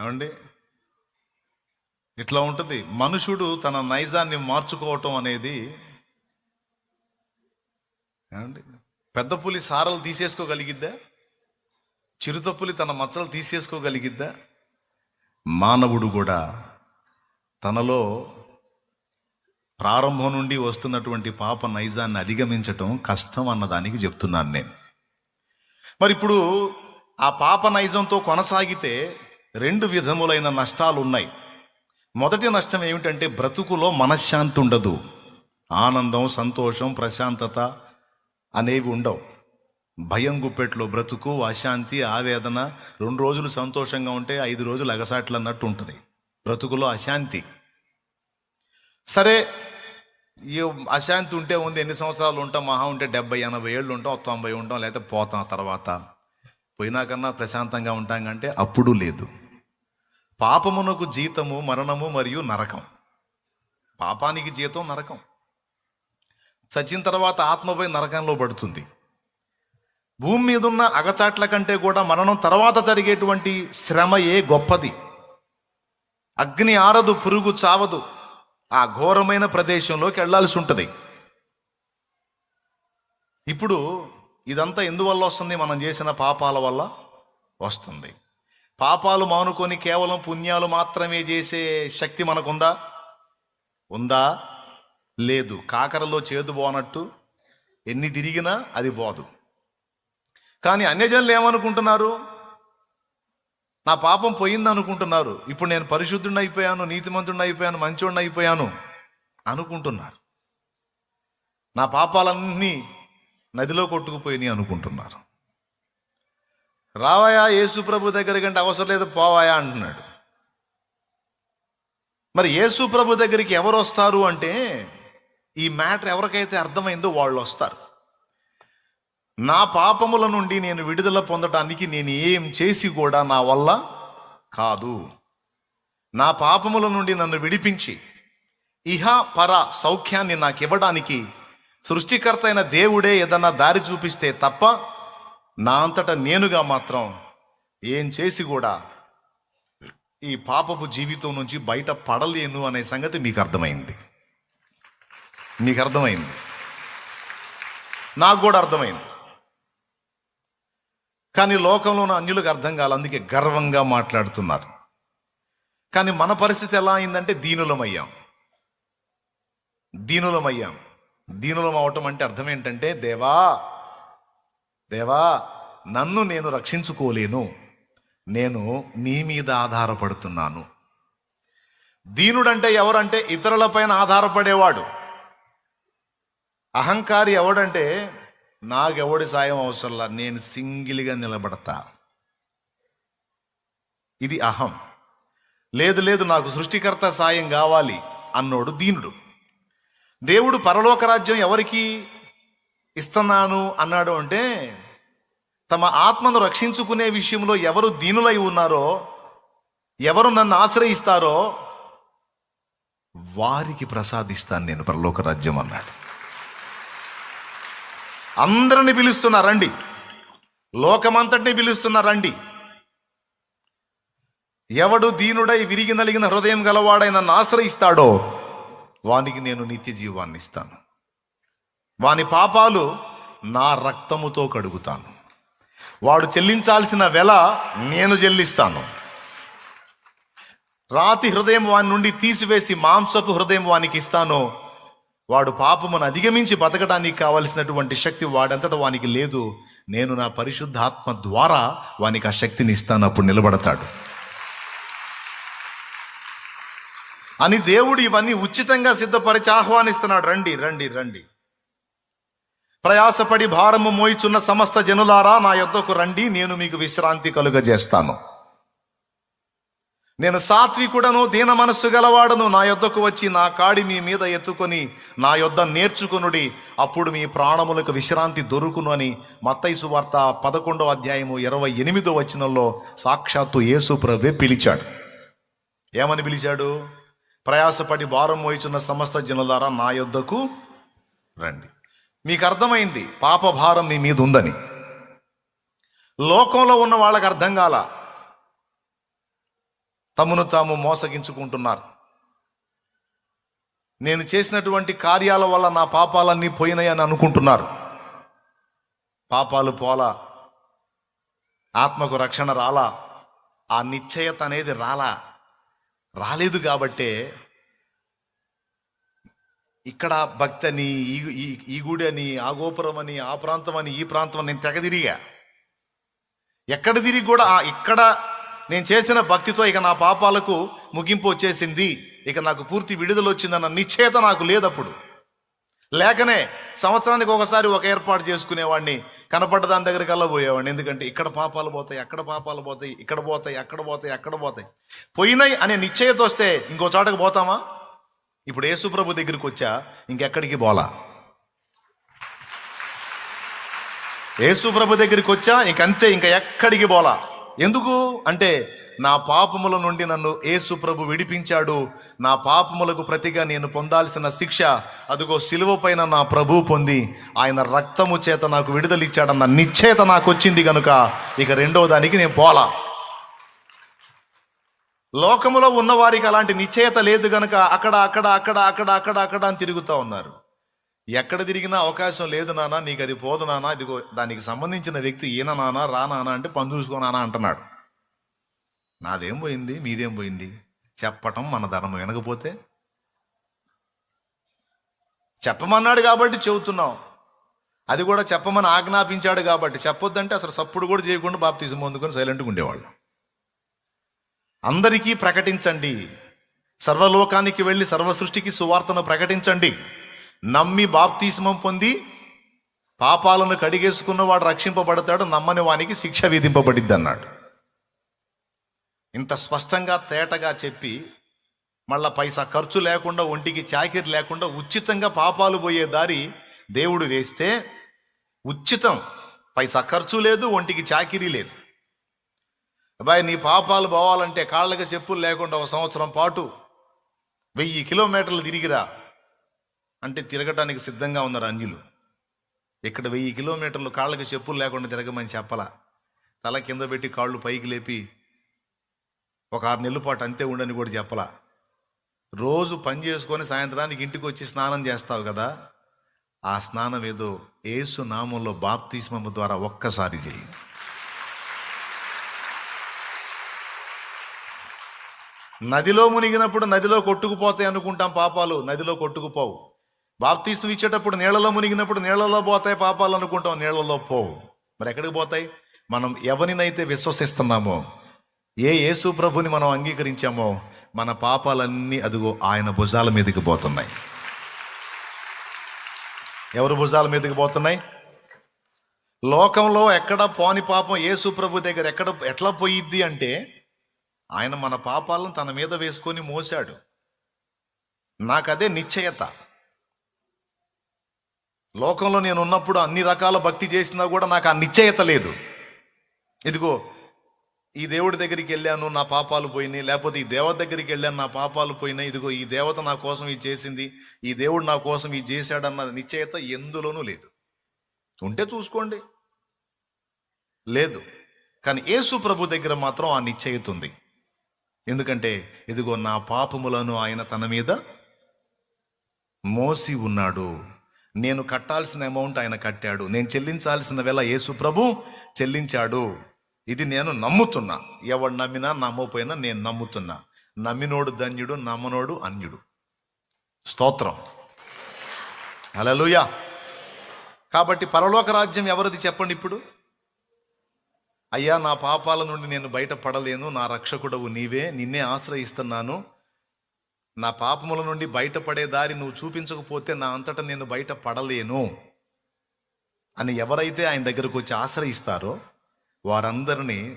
ఏమండి? ఇట్లా ఉంటుంది. మనుషుడు తన నైజాన్ని మార్చుకోవటం అనేది ఏమండి? పెద్ద పులి సారలు తీసేసుకోగలిగిద్దా? చిరుత పులి తన మచ్చలు తీసేసుకోగలిగిద్దా? మానవుడు కూడా తనలో ప్రారంభం నుండి వస్తున్నటువంటి పాప నైజాన్ని అధిగమించటం కష్టం అన్నదానికి చెప్తున్నాను నేను. మరి ఇప్పుడు ఆ పాప నైజంతో కొనసాగితే రెండు విధములైన నష్టాలు ఉన్నాయి మొదటి నష్టం ఏమిటంటే బ్రతుకులో మనశ్శాంతి ఉండదు. ఆనందం సంతోషం ప్రశాంతత అనేవి ఉండవు. భయం గుప్పెట్లో బ్రతుకు అశాంతి ఆవేదన రెండు రోజులు సంతోషంగా ఉంటే ఐదు రోజులు అగసాట్లు అన్నట్టు ఉంటుంది. బ్రతుకులో అశాంతి. సరే ఈ అశాంతి ఉంటే ఉంది ఎన్ని సంవత్సరాలు ఉంటాం? మహా ఉంటే డెబ్బై ఎనభై ఏళ్ళు ఉంటాం తొంభై ఉంటాం లేకపోతే పోతాం తర్వాత. పోయినాకన్నా ప్రశాంతంగా ఉంటాం కంటే అప్పుడు లేదు. పాపమునకు జీతము మరణము మరియు నరకం. పాపానికి జీతం నరకం. చచ్చిన తర్వాత ఆత్మపై నరకంలో పడుతుంది. భూమి మీద ఉన్న అగచాట్ల కంటే కూడా మరణం తర్వాత జరిగేటువంటి శ్రమయే గొప్పది. అగ్ని ఆరదు పురుగు చావదు. ఆ ఘోరమైన ప్రదేశంలోకి వెళ్ళాల్సి ఉంటుంది. ఇప్పుడు ఇదంతా ఎందువల్ల వస్తుంది? మనం చేసిన పాపాల వల్ల వస్తుంది. పాపాలు మానుకొని కేవలం పుణ్యాలు మాత్రమే చేసే శక్తి మనకుందా? ఉందా? లేదు. కాకరలో చేదు పోనట్టు ఎన్ని తిరిగినా అది పోదు. కానీ అన్యజనులు ఏమనుకుంటున్నారు? నా పాపం పోయింది అనుకుంటున్నారు ఇప్పుడు నేను పరిశుద్ధుడిని అయిపోయాను నీతిమంతుడిని అయిపోయాను మంచోడిని అయిపోయాను అనుకుంటున్నారు. నా పాపాలన్నీ నదిలో కొట్టుకుపోయినాయి అనుకుంటున్నారు. రావాయా యేసు ప్రభు దగ్గర కంటే అవసరం లేదు పోవాయా అంటున్నాడు. మరి యేసు ప్రభు దగ్గరికి ఎవరు వస్తారు అంటే ఈ మ్యాటర్ ఎవరికైతే అర్థమైందో వాళ్ళు వస్తారు. నా పాపముల నుండి నేను విడుదల పొందటానికి నేను ఏం చేసి కూడా నా వల్ల కాదు. నా పాపముల నుండి నన్ను విడిపించి ఇహ పర సౌఖ్యాన్ని నాకు ఇవ్వడానికి సృష్టికర్త అయిన దేవుడే ఏదన్నా దారి చూపిస్తే తప్ప నా అంతటా నేనుగా మాత్రం ఏం చేసి కూడా ఈ పాపపు జీవితం నుంచి బయట పడలేను అనే సంగతి మీకు అర్థమైంది. మీకు అర్థమైంది. నాకు కూడా అర్థమైంది. కానీ లోకంలో ఉన్న అన్యులకు అర్థం కాదు అందుకే గర్వంగా మాట్లాడుతున్నారు. కానీ మన పరిస్థితి ఎలా అయిందంటే దీనులమయ్యాం. దీనులమయ్యాం. దీనులం అవటం అంటే అర్థం ఏంటంటే దేవా దేవా నన్ను నేను రక్షించుకోలేను. నేను నీ మీద ఆధారపడుతున్నాను. దీనుడంటే ఎవరంటే ఇతరులపైన ఆధారపడేవాడు. అహంకారి ఎవడంటే నాకెవడి సాయం అవసరంలా నేను సింగిల్గా నిలబడతా. ఇది అహం. లేదు లేదు నాకు సృష్టికర్త సాయం కావాలి అన్నోడు దీనుడు. దేవుడు పరలోక రాజ్యం ఎవరికి ఇస్తున్నాను అన్నాడు అంటే తమ ఆత్మను రక్షించుకునే విషయంలో ఎవరు దీనులై ఉన్నారో ఎవరు నన్ను ఆశ్రయిస్తారో వారికి ప్రసాదిస్తాను నేను పరలోక రాజ్యం అన్నాడు. అందరిని పిలుస్తున్నా రండి. లోకమంతటిని పిలుస్తున్నా రండి. ఎవడు దీనుడై విరిగి నలిగిన హృదయం గలవాడై నన్ను ఆశ్రయిస్తాడో వానికి నేను నిత్య జీవాన్ని ఇస్తాను. వాని పాపాలు నా రక్తముతో కడుగుతాను. వాడు చెల్లించాల్సిన వెల నేను చెల్లిస్తాను. రాతి హృదయం వాని నుండి తీసివేసి మాంసపు హృదయం వానికి ఇస్తాను. వాడు పాపమును అధిగమించి బతకడానికి కావలసినటువంటి శక్తి వాడంతట వానికి లేదు. నేను నా పరిశుద్ధాత్మ ద్వారా వానికి ఆ శక్తిని ఇస్తాను. అప్పుడు నిలబడతాడు. అని దేవుడు ఇవన్నీ ఉచితంగా సిద్ధపరిచి ఆహ్వానిస్తున్నాడు. రండి రండి రండి. ప్రయాసపడి భారము మోయిచున్న సమస్త జనులారా నా యొద్దకు రండి నేను మీకు విశ్రాంతి కలుగజేస్తాను. నేను సాత్వికుడను దీన మనస్సు గలవాడను నా యొద్దకు వచ్చి నా కాడి మీ మీద ఎత్తుకొని నా యొద్ద నేర్చుకునుడి అప్పుడు మీ ప్రాణములకు విశ్రాంతి దొరుకును అని మత్తైసు వార్త పదకొండో అధ్యాయము ఇరవై ఎనిమిదో వచనంలో సాక్షాత్తు యేసు ప్రభే పిలిచాడు. ఏమని పిలిచాడు? ప్రయాసపడి భారం మోయిచున్న సమస్త జనులారా నా యొద్దకు రండి. మీకు అర్థమైంది పాపభారం మీ మీద ఉందని. లోకంలో ఉన్న వాళ్ళకి అర్థం కాల. తమను తాము మోసగించుకుంటున్నారు. నేను చేసినటువంటి కార్యాల వల్ల నా పాపాలన్నీ పోయినాయని అనుకుంటున్నారు. పాపాలు పోలా. ఆత్మకు రక్షణ రాలా. ఆ నిశ్చయత అనేది రాలా. రాలేదు కాబట్టే ఇక్కడ భక్తి అని ఈ ఈ- ఈ గుడి అని ఆ గోపురం అని ఆ ప్రాంతం అని ఈ ప్రాంతం అని నేను తెగ తిరిగా. ఎక్కడ తిరిగి కూడా ఆ ఇక్కడ నేను చేసిన భక్తితో ఇక నా పాపాలకు ముగింపు వచ్చేసింది. ఇక నాకు పూర్తి విడుదల వచ్చిందన్న నిశ్చయత నాకు లేదప్పుడు. లేకనే సంవత్సరానికి ఒకసారి ఒక ఏర్పాటు చేసుకునేవాడిని. కనపడ్డ దాని దగ్గరికి అలా పోయేవాడిని ఎందుకంటే ఇక్కడ పాపాలు పోతాయి అక్కడ పాపాలు పోతాయి ఇక్కడ పోతాయి అక్కడ పోతాయి అక్కడ పోతాయి. పోయినాయి అనే నిశ్చయత వస్తే ఇంకో చోటకు పోతామా? ఇప్పుడు యేసుప్రభు దగ్గరికి వచ్చా ఇంకెక్కడికి పోలా యేసుప్రభు దగ్గరికి వచ్చా ఇంకంతే ఇంకా ఎక్కడికి పోలా ఎందుకు? అంటే నా పాపముల నుండి నన్ను యేసుప్రభు విడిపించాడు. నా పాపములకు ప్రతిగా నేను పొందాల్సిన శిక్ష అదిగో సిలువ పైన నా ప్రభు పొంది ఆయన రక్తము చేత నాకు విడుదలిచ్చాడన్న నిశ్చయత నాకు వచ్చింది కనుక ఇక రెండవ దానికి నేను పోలా లోకములో ఉన్నవారికి అలాంటి నిశ్చయత లేదు గనక అక్కడ అక్కడ అక్కడ అక్కడ అక్కడ అక్కడ అని తిరుగుతూ ఉన్నారు. ఎక్కడ తిరిగినా అవకాశం లేదు నానా నీకు అది పోదు నానా ఇదిగో దానికి సంబంధించిన వ్యక్తి ఈయన నానా రా నానా అంటే పని చూసుకోనానా అంటున్నాడు. నాదేం పోయింది? మీదేం పోయింది? చెప్పటం మన ధర్మం వినకపోతే? చెప్పమన్నాడు కాబట్టి చెబుతున్నాం. అది కూడా చెప్పమని ఆజ్ఞాపించాడు కాబట్టి చెప్పొద్దంటే అసలు సప్పుడు కూడా చేయకుండా బాప్తీసం పొందుకొని సైలెంట్గా ఉండేవాళ్ళు. అందరికీ ప్రకటించండి. సర్వలోకానికి వెళ్ళి సర్వ సృష్టికి సువార్తను ప్రకటించండి. నమ్మి బాప్తీసిమం పొంది పాపాలను కడిగేసుకున్నవాడు రక్షింపబడతాడు నమ్మని వానికి శిక్ష విధింపబడిద్ది అన్నాడు ఇంత స్పష్టంగా తేటగా చెప్పి మళ్ళా పైసా ఖర్చు లేకుండా ఒంటికి చాకిరి లేకుండా ఉచితంగా పాపాలు పోయే దారి దేవుడు వేస్తే ఉచితం. పైసా ఖర్చు లేదు ఒంటికి చాకిరీ లేదు. అబ్బాయి నీ పాపాలు పోవాలంటే కాళ్ళకి చెప్పులు లేకుండా ఒక సంవత్సరం పాటు వెయ్యి కిలోమీటర్లు తిరిగిరా అంటే తిరగటానికి సిద్ధంగా ఉన్నారు అంజులు ఇక్కడ వెయ్యి కిలోమీటర్లు కాళ్ళకి చెప్పులు లేకుండా తిరగమని చెప్పలా? తల కింద పెట్టి కాళ్ళు పైకి లేపి ఒక ఆరు నెలల పాటు అంతే ఉండని కూడా చెప్పలా? రోజు పని చేసుకొని సాయంత్రానికి ఇంటికి వచ్చి స్నానం చేస్తావు కదా? ఆ స్నానం ఏదో ఏసు నామంలో బాప్తిస్మము ద్వారా ఒక్కసారి చేయి. నదిలో మునిగినప్పుడు నదిలో కొట్టుకుపోతాయి అనుకుంటాం పాపాలు నదిలో కొట్టుకుపోవు. బాప్తీసం ఇచ్చేటప్పుడు నీళ్ళలో మునిగినప్పుడు నీళ్ళలో పోతాయి పాపాలు అనుకుంటాం నీళ్ళలో పోవు. మరి ఎక్కడికి పోతాయి? మనం ఎవరినైతే విశ్వసిస్తున్నామో ఏ యేసు ప్రభుని మనం అంగీకరించామో మన పాపాలన్నీ అదిగో ఆయన భుజాల మీదకి పోతున్నాయి. ఎవరు భుజాల మీదకి పోతున్నాయి? లోకంలో ఎక్కడ పోని పాపం యేసు ప్రభు దగ్గర ఎక్కడ ఎట్లా పోయిద్ది అంటే ఆయన మన పాపాలను తన మీద వేసుకొని మోసాడు నాకదే నిశ్చయత. లోకంలో నేను ఉన్నప్పుడు అన్ని రకాల భక్తి చేసినా కూడా నాకు ఆ నిశ్చయత లేదు. ఇదిగో ఈ దేవుడి దగ్గరికి వెళ్ళాను నా పాపాలు పోయినాయి. లేకపోతే ఈ దేవత దగ్గరికి వెళ్ళాను నా పాపాలు పోయినాయి. ఇదిగో ఈ దేవత నా కోసం ఇది చేసింది ఈ దేవుడు నా కోసం ఇది చేశాడన్న నిశ్చయత ఎందులోనూ లేదు. ఉంటే చూసుకోండి. లేదు. కానీ యేసు ప్రభు దగ్గర మాత్రం ఆ నిశ్చయిత ఉంది. ఎందుకంటే ఇదిగో నా పాపములను ఆయన తన మీద మోసి ఉన్నాడు. నేను కట్టాల్సిన అమౌంట్ ఆయన కట్టాడు. నేను చెల్లించాల్సిన వేళ యేసు ప్రభు చెల్లించాడు. ఇది నేను నమ్ముతున్నా. ఎవడు నమ్మినా నమ్మకపోయినా నేను నమ్ముతున్నా. నమ్మినోడు ధన్యుడు నమ్మనోడు అన్యుడు. స్తోత్రం. హల్లెలూయా. కాబట్టి పరలోక రాజ్యం ఎవరిది చెప్పండి ఇప్పుడు? అయ్యా నా పాపాల నుండి నేను బయటపడలేను. నా రక్షకుడవు నీవే. నిన్నే ఆశ్రయిస్తున్నాను. నా పాపముల నుండి బయటపడే దారి నువ్వు చూపించకపోతే నా అంతటా నేను బయట పడలేను అని ఎవరైతే ఆయన దగ్గరకు వచ్చి ఆశ్రయిస్తారో వారందరినీ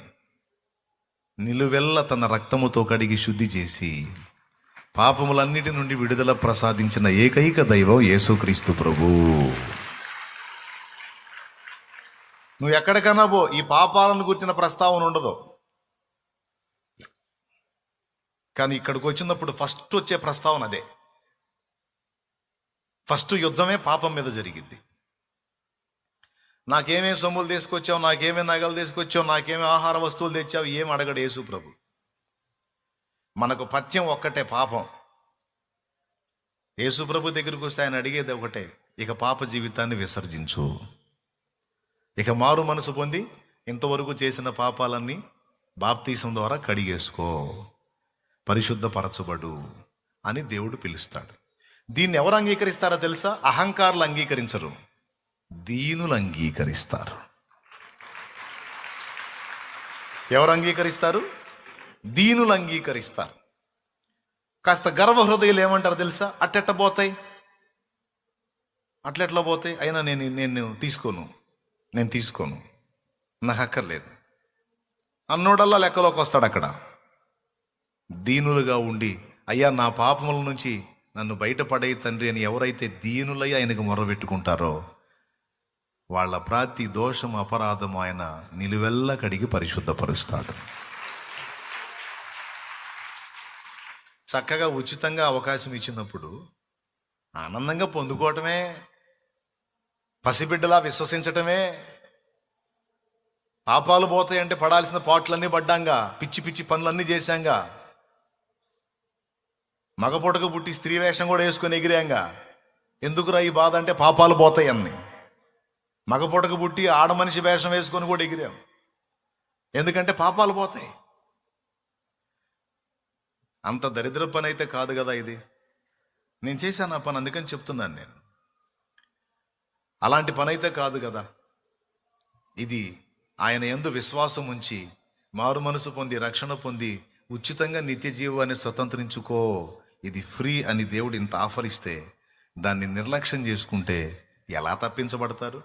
నిలువెల్ల తన రక్తముతో కడిగి శుద్ధి చేసి పాపములన్నిటి నుండి విడుదల ప్రసాదించిన ఏకైక దైవం యేసుక్రీస్తు ప్రభు. నువ్వు ఎక్కడికైనా పో ఈ పాపాలను కూర్చిన ప్రస్తావన ఉండదు. కానీ ఇక్కడికి వచ్చినప్పుడు ఫస్ట్ వచ్చే ప్రస్తావన అదే. ఫస్ట్ యుద్ధమే పాపం మీద జరిగింది నాకేమేమి సొమ్ములు తీసుకొచ్చావు నాకేమేమి నగలు తీసుకొచ్చావు నాకేమేం ఆహార వస్తువులు తెచ్చావు ఏం అడగడు యేసు ప్రభు. మనకు పథ్యం ఒక్కటే పాపం. యేసుప్రభు దగ్గరికి వస్తే ఆయన అడిగేది ఒకటే ఇక పాప జీవితాన్ని విసర్జించు. ఇక మారు మనసు పొంది ఇంతవరకు చేసిన పాపాలన్నీ బాప్తీసం ద్వారా కడిగేసుకో. పరిశుద్ధపరచబడు అని దేవుడు పిలుస్తాడు. దీన్ని ఎవరు అంగీకరిస్తారో తెలుసా? అహంకారులు అంగీకరించరు. దీనులు అంగీకరిస్తారు. ఎవరు అంగీకరిస్తారు? దీనులు అంగీకరిస్తారు. కాస్త గర్వహృదయులు ఏమంటారు తెలుసా? అట్టెట్ట పోతాయి? అట్లెట్లా పోతాయి? అయినా నేను నేను తీసుకోను. నేను తీసుకోను. నాకు అక్కర్లేదు అన్నోడల్లా లెక్కలోకి వస్తాడు అక్కడ. దీనులుగా ఉండి అయ్యా నా పాపముల నుంచి నన్ను బయటపడే తండ్రి అని ఎవరైతే దీనులై ఆయనకు మొరబెట్టుకుంటారో వాళ్ళ ప్రతి దోషం అపరాధం ఆయన నిలువెల్ల కడిగి పరిశుద్ధపరుస్తాడు. చక్కగా ఉచితంగా అవకాశం ఇచ్చినప్పుడు ఆనందంగా పొందుకోవటమే పసిబిడ్డలా విశ్వసించటమే. పాపాలు పోతాయంటే పడాల్సిన పాటలన్నీ పడ్డాంగా పిచ్చి పిచ్చి పనులన్నీ చేశాంగా. మగపొటక పుట్టి స్త్రీ వేషం కూడా వేసుకొని ఎగిరాంగా. ఎందుకురా ఈ బాధ అంటే పాపాలు పోతాయి అన్ని మగపొటక పుట్టి ఆడ మనిషి వేషం వేసుకొని కూడా ఎగిరాం. ఎందుకంటే పాపాలు పోతాయి. అంత దరిద్ర పని అయితే కాదు కదా ఇది. నేను చేశాను ఆ పని అందుకని చెప్తున్నాను నేను. అలాంటి పనైతే కాదు కదా. ఇది ఆయన ఎందు విశ్వాసం ఉంచి మారు మనసు పొంది రక్షణ పొంది ఉచితంగా నిత్య జీవాన్ని స్వతంత్రించుకో. ఇది ఫ్రీ అని దేవుడు ఇంత ఆఫర్ ఇస్తే దాన్ని నిర్లక్ష్యం చేసుకుంటే ఎలా తప్పించబడతారు?